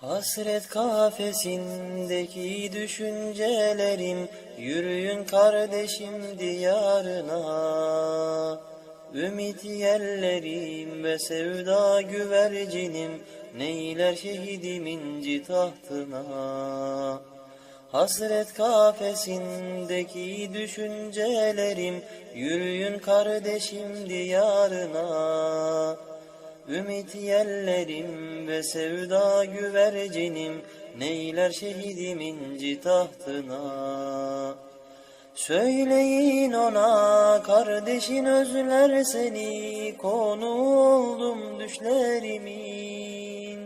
Hasret kafesindeki düşüncelerim Yürüyün kardeşim diyarına. Ümit yerlerim ve sevda güvercinim Neyler şehidimin citahtına. Hasret kafesindeki düşüncelerim Yürüyün kardeşim diyarına Ümit yerlerim ve sevda güvercinim Neyler şehidimin citahtına Söyleyin ona kardeşin özler seni Konu oldum düşlerimin.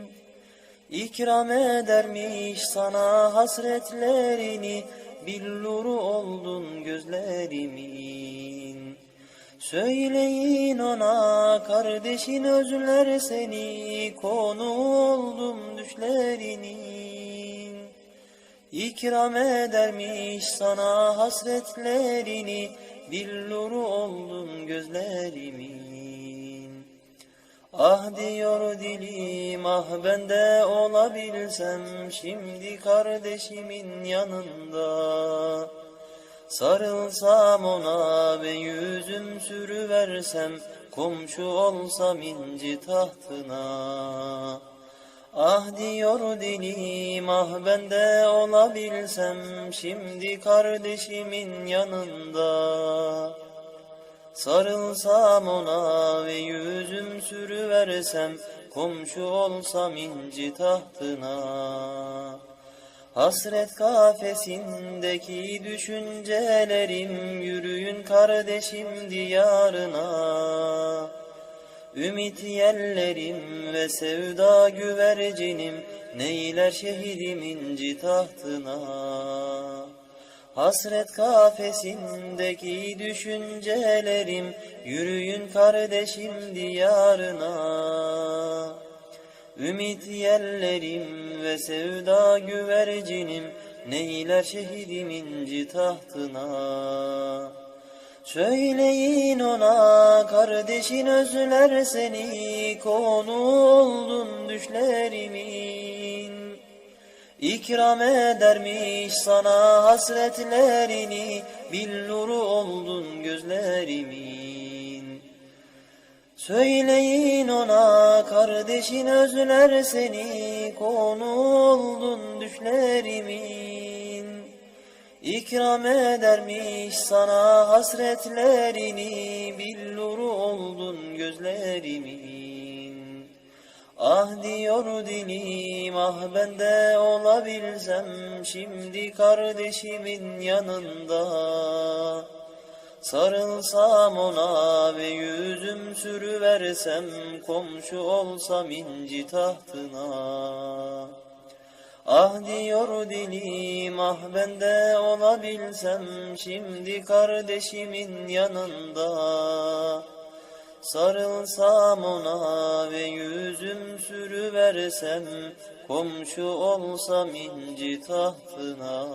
İkram edermiş sana hasretlerini Billuru oldun gözlerimin Söyleyin ona kardeşin özler seni Konu oldum düşlerinin. İkram edermiş sana hasretlerini Billuru oldun gözlerimin. Ah diyor dilim ah ben de olabilsem Şimdi kardeşimin yanında Sarılsam ona ve yüzüm sürüversem Komşu olsam inci tahtına. Ah diyor dilim ah ben de olabilsem Şimdi kardeşimin yanında. Sarılsam ona ve yüzüm sürüversem Komşu olsam inci tahtına Hasret kafesindeki düşüncelerim Yürüyün kardeşim diyarına. Ümit yerlerim ve sevda güvercinim Neyler şehidimin citahtına. Hasret kafesindeki düşüncelerim Yürüyün kardeşim diyarına Ümit yerlerim ve sevda güvercinim Neyler şehidimin citahtına Söyleyin ona kardeşin özler seni Konu oldun düşlerimin. İkram edermiş sana hasretlerini Billuru oldun gözlerimin Söyleyin ona kardeşin özler seni Konu oldun düşlerimin. İkram edermiş sana hasretlerini Billuru oldun gözlerimin. Ah diyor dilim ah ben de olabilsem Şimdi kardeşimin yanında Sarılsam ona ve yüzüm sürüversem Komşu olsam inci tahtına. Ah diyor dilim ah ben de olabilsem Şimdi kardeşimin yanında. Sarılsam ona ve yüzüm sürüversem Komşu olsam inci tahtına